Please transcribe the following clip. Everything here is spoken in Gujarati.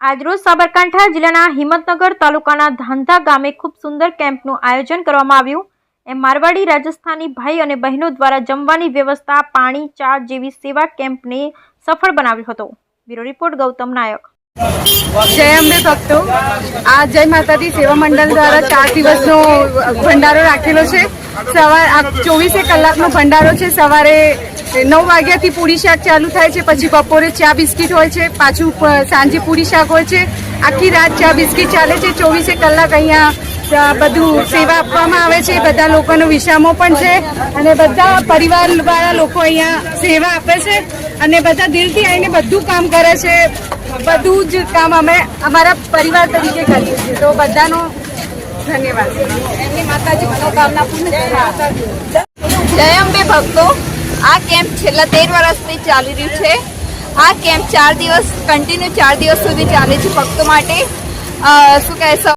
આજરોજ સાબરકાંઠા જિલ્લાના હિંમતનગર તાલુકાના ધાંધા ગામે ખૂબ સુંદર કેમ્પનું આયોજન કરવામાં આવ્યું. એમ મારવાડી રાજસ્થાની ભાઈ અને બહેનો દ્વારા જમવાની વ્યવસ્થા, પાણી, ચા જેવી સેવા કેમ્પને સફળ બનાવ્યો હતો. Bureau report, Gautam Nayak. જય અંબે ભક્તો. આ જય માતાજી સેવા મંડળ દ્વારા ચાર દિવસનો ભંડારો રાખેલો છે. સવાર ચોવીસે કલાકનો ભંડારો છે. સવારે નવ વાગ્યાથી પૂરી શાક ચાલુ થાય છે પછી બપોરે ચા બિસ્કિટ હોય છે પાછું સાંજે પૂરી શાક હોય છે. આખી રાત ચા બિસ્કિટ ચાલે છે ચોવીસે કલાક અહીંયા બધું સેવા આપવામાં આવે છે બધા લોકોનો વિસામો પણ છે અને બધા પરિવારવાળા લોકો અહીંયા સેવા આપે છે અને બધા દિલથી આવીને બધું કામ કરે છે. બધું જ કામ અમે અમારા પરિવાર તરીકે કરીએ છીએ. તો બધાનો ધન્યવાદ. એમની માતાજી મનોકામના પૂર્ણ જય અંબે ભક્તો. આ કેમ્પ છેલ્લા તેર વર્ષથી ચાલી રહ્યું છે. આ કેમ્પ ચાર દિવસ કન્ટિન્યુ ચાર દિવસ સુધી ચાલે છે ભક્તો માટે. શું કહે